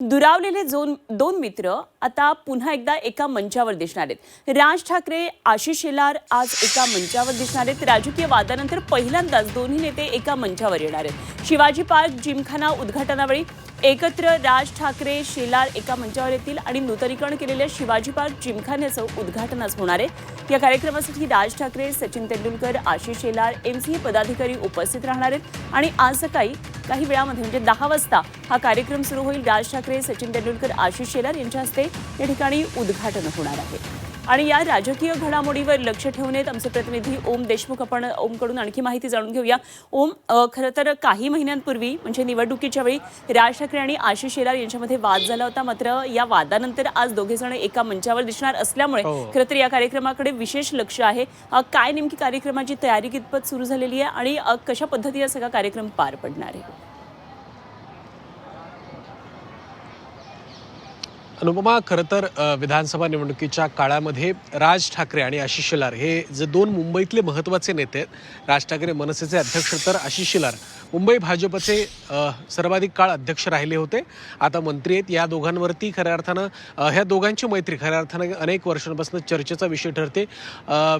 दुरावलेले दोन दोन मित्र आता पुन्हा एकदा एका मंचावर दिसणार आहेत. राज ठाकरे आशिष शेलार आज एका मंचावर दिसणार आहेत. राजकीय वादानंतर पहिल्यांदाच दोन्ही नेते एका मंचावर येणार आहेत. शिवाजी पार्क जिमखाना उद्घाटनावेळी एकत्र राज ठाकरे शेलार एका मंचावर येतील आणि नूतनीकरण केलेल्या शिवाजी पार्क जिमखान्याचं उद्घाटन आज होणार आहे. या कार्यक्रमासाठी राज ठाकरे सचिन तेंडुलकर आशिष शेलार एमसीए पदाधिकारी उपस्थित राहणार आहेत. आणि आज सकाळी काही वेळामध्ये म्हणजे दहा वाजता हा कार्यक्रम सुरू होईल. राज ठाकरे सचिन तेंडुलकर आशिष शेलार यांच्या हस्ते या ठिकाणी उद्घाटन होणार आहे. आणि या राजकीय घडामोडीवर लक्ष ठेवून आहेत आमचे प्रतिनिधी ओम देशमुख. आपण ओमकडून आणखी माहिती जाणून घेऊया. ओम खरं तर काही महिन्यांपूर्वी म्हणजे निवडणुकीच्या वेळी राज ठाकरे आणि आशिष शेलार यांच्यामध्ये वाद झाला होता. मात्र या वादानंतर आज दोघे जण एका मंचावर दिसणार असल्यामुळे हो. खरं तर या कार्यक्रमाकडे विशेष लक्ष आहे. काय नेमकी कार्यक्रमाची तयारी कितपत सुरू झालेली आहे आणि कशा पद्धतीने सगळा कार्यक्रम पार पडणार आहे? अनुपमा खरं तर विधानसभा निवडणुकीच्या काळामध्ये राज ठाकरे आणि आशिष शेलार हे जे दोन मुंबईतले महत्त्वाचे नेते आहेत राज ठाकरे मनसेचे अध्यक्ष तर आशिष शेलार. मुंबई भाजपचे सर्वाधिक काळ अध्यक्ष राहिले होते. आता मंत्री आहेत या दोघांवरती खऱ्या अर्थानं ह्या दोघांची मैत्री खऱ्या अर्थानं अनेक वर्षांपासून चर्चेचा विषय ठरते.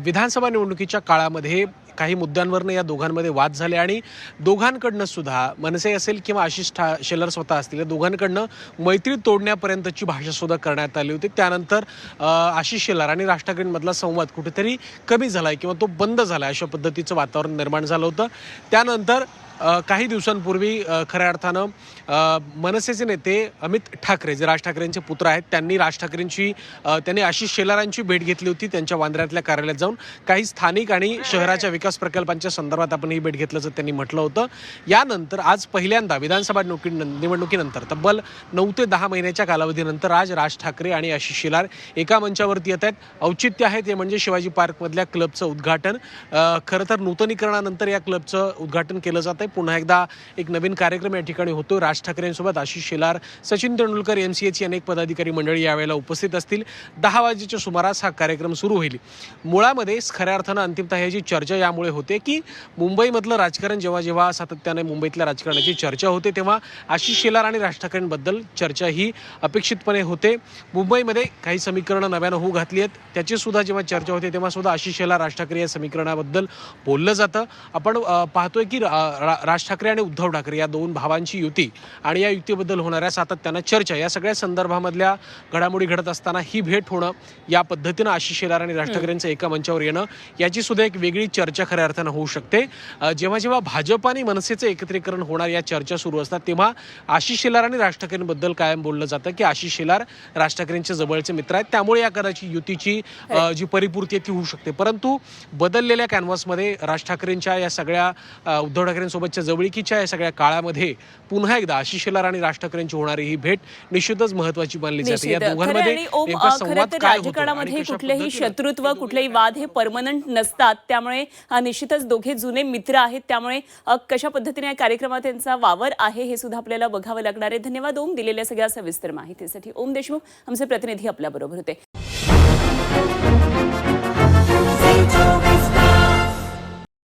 विधानसभा निवडणुकीच्या काळामध्ये काही मुद्द्यांवरनं या दोघांमध्ये वाद झाले आणि दोघांकडनं सुद्धा मनसे असेल किंवा आशिष ठा शेलर स्वतः असतील या दोघांकडनं मैत्री तोडण्यापर्यंतची भाषा सुद्धा करण्यात आली होती. त्यानंतर आशिष शेलार आणि राज ठाकरेंमधला संवाद कुठेतरी कमी झालाय किंवा तो बंद झालाय अशा पद्धतीचं वातावरण निर्माण झालं होतं. त्यानंतर काही दिवसांपूर्वी खऱ्या अर्थानं मनसेचे नेते अमित ठाकरे जे राज ठाकरेंचे पुत्र आहेत त्यांनी राज ठाकरेंची त्यांनी आशिष शेलारांची भेट घेतली होती त्यांच्या वांद्र्यातल्या कार्यालयात जाऊन. काही स्थानिक आणि शहराच्या विकास प्रकल्पांच्या संदर्भात आपण ही भेट घेतल्याचं त्यांनी म्हटलं होतं. यानंतर आज पहिल्यांदा विधानसभा निवडणुकीनंतर तब्बल नऊ ते दहा महिन्याच्या कालावधीनंतर आज राज ठाकरे आणि आशिष शेलार एका मंचावरती येत आहेत. औचित्य आहे ते म्हणजे शिवाजी पार्कमधल्या क्लबचं उद्घाटन. खरं तर नूतनीकरणानंतर या क्लबचं उद्घाटन केलं जातं आहे पुन्हा एकदा एक नवीन कार्यक्रम या ठिकाणी होतो. राज ठाकरेंसोबत आशिष शेलार सचिन तेंडुलकर एम सी एची अनेक पदाधिकारी मंडळी यावेळेला उपस्थित असतील. दहा वाजेच्या सुमारास हा कार्यक्रम सुरू होईल. मुळामध्ये खऱ्या अर्थानं अंतिमतः ह्याची चर्चा यामुळे होते की मुंबईमधलं राजकारण जेव्हा जेव्हा सातत्याने मुंबईतल्या राजकारणाची चर्चा होते तेव्हा आशिष शेलार आणि राज ठाकरेंबद्दल चर्चा ही अपेक्षितपणे होते. मुंबईमध्ये काही समीकरणं नव्यानं होऊ घातली आहेत. त्याची सुद्धा जेव्हा चर्चा होते तेव्हा सुद्धा आशिष शेलार राज ठाकरे या समीकरणाबद्दल बोललं जातं. आपण पाहतोय की रा- राज ठाकरे आणि उद्धव ठाकरे या दोन भावांची युती आणि या युतीबद्दल होणाऱ्या सातत्यानं चर्चा या सगळ्या संदर्भामधल्या घडामोडी घडत असताना ही भेट होणं या पद्धतीनं आशिष शेलार आणि राज ठाकरेंचं एका मंचावर येणं याची सुद्धा एक वेगळी चर्चा खऱ्या अर्थानं होऊ शकते. जेव्हा जेव्हा भाजप आणि मनसेचं एकत्रीकरण होणार या चर्चा सुरू असतात तेव्हा आशिष शेलार आणि राज ठाकरेंबद्दल कायम बोललं जातं की आशिष शेलार राज ठाकरेंचे जवळचे मित्र आहेत त्यामुळे या कदाचित युतीची जी परिपूर्ती आहे ती होऊ शकते. परंतु बदललेल्या कॅनव्हासमध्ये राज ठाकरेंच्या या सगळ्या उद्धव ठाकरेंसोबतच्या जवळीकीच्या या सगळ्या काळामध्ये पुन्हा एकदा आशिष शेलार आणि राज ठाकरेंची होणारी ही भेट निश्चितच महत्वाची मानली जाते. या दोघांमध्ये राजकारणामध्ये कुठलेही शत्रुत्व कुठलेही वाद हे परमनंट नसतात. त्यामुळे निश्चितच दोघे जुने मित्र आहेत. त्यामुळे कशा पद्धतीने या कार्यक्रमात त्यांचा वावर आहे हे सुद्धा आपल्याला बघावं लागणार आहे. धन्यवाद. ओम दिलेल्या सगळ्या सविस्तर माहितीसाठी. ओम देशमुख आमचे प्रतिनिधी आपल्या बरोबर होते.